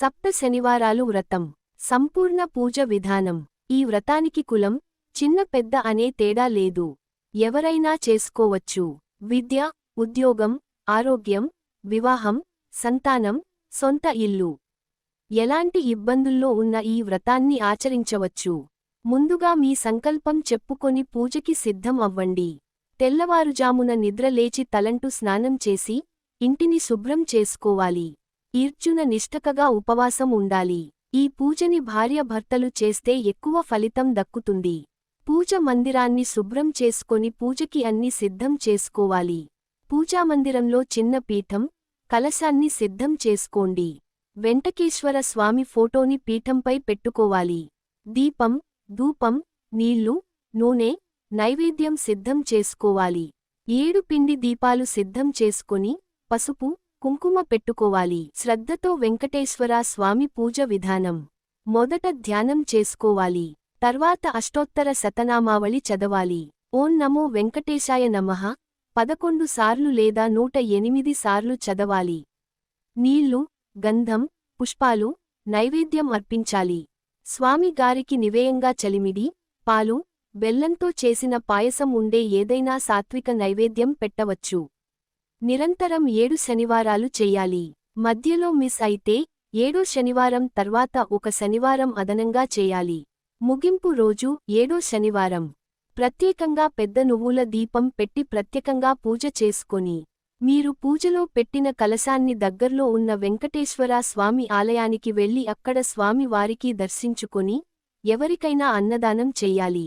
సప్త శనివారాలు వ్రతం. సంపూర్ణ పూజ విధానం. ఈ వ్రతానికి కులం చిన్న పెద్ద అనే తేడా లేదు. ఎవరైనా చేసుకోవచ్చు. విద్య ఉద్యోగం ఆరోగ్యం వివాహం సంతానం సొంత ఇల్లు. ఎలాంటి ఇబ్బందుల్లో ఉన్న ఈ వ్రతాన్ని ఆచరించవచ్చు. ముందుగా మీ సంకల్పం చెప్పుకొని పూజకి సిద్ధం అవ్వండి. తెల్లవారుజామున నిద్రలేచి తలంటు స్నానం చేసి ఇంటిని శుభ్రం చేసుకోవాలి. ఇర్జున నిష్టకగా ఉపవాసం ఉండాలి. ఈ పూజని భార్యభర్తలు చేస్తే ఎక్కువ ఫలితం దక్కుతుంది. పూజ మందిరాన్ని శుభ్రం చేసుకొని పూజకి అన్ని సిద్ధం చేసుకోవాలి. పూజామందిరంలో చిన్న పీఠం కలశాన్ని సిద్ధం చేసుకోండి. వెంటకేశ్వర స్వామి ఫోటోని పీఠంపై పెట్టుకోవాలి. దీపం ధూపం నీళ్ళు నూనె నైవేద్యం సిద్ధం చేసుకోవాలి. ఏడు పిండి దీపాలు సిద్ధం చేసుకొని పసుపు కుంకుమ పెట్టుకోవాలి. శ్రద్ధతో వెంకటేశ్వర స్వామి పూజ విధానం. మొదట ధ్యానం చేసుకోవాలి. తర్వాత అష్టోత్తర శతనామావళి చదవాలి. ఓం నమో వెంకటేశాయ నమః. పదకొండు సార్లు లేదా నూట ఎనిమిది సార్లు చదవాలి. నీళ్ళు గంధం పుష్పాలు నైవేద్యం అర్పించాలి. స్వామి గారికి నివేయంగా చలిమిడి పాలు బెల్లంతో చేసిన పాయసం ఉండే ఏదైనా సాత్విక నైవేద్యం పెట్టవచ్చు. నిరంతరం ఏడు శనివారాలు చెయ్యాలి మధ్యలో మిస్ అయితే ఏడో శనివారం తర్వాత ఒక శనివారం అదనంగా చేయాలి. ముగింపు రోజు ఏడో శనివారం. ప్రత్యేకంగా పెద్ద నువ్వుల దీపం పెట్టి ప్రత్యేకంగా పూజ చేసుకొని. మీరు పూజలో పెట్టిన కలశాన్ని దగ్గర్లో ఉన్న వెంకటేశ్వర స్వామి ఆలయానికి వెళ్ళి అక్కడ స్వామి వారికి దర్శించుకొని ఎవరికైనా అన్నదానం చెయ్యాలి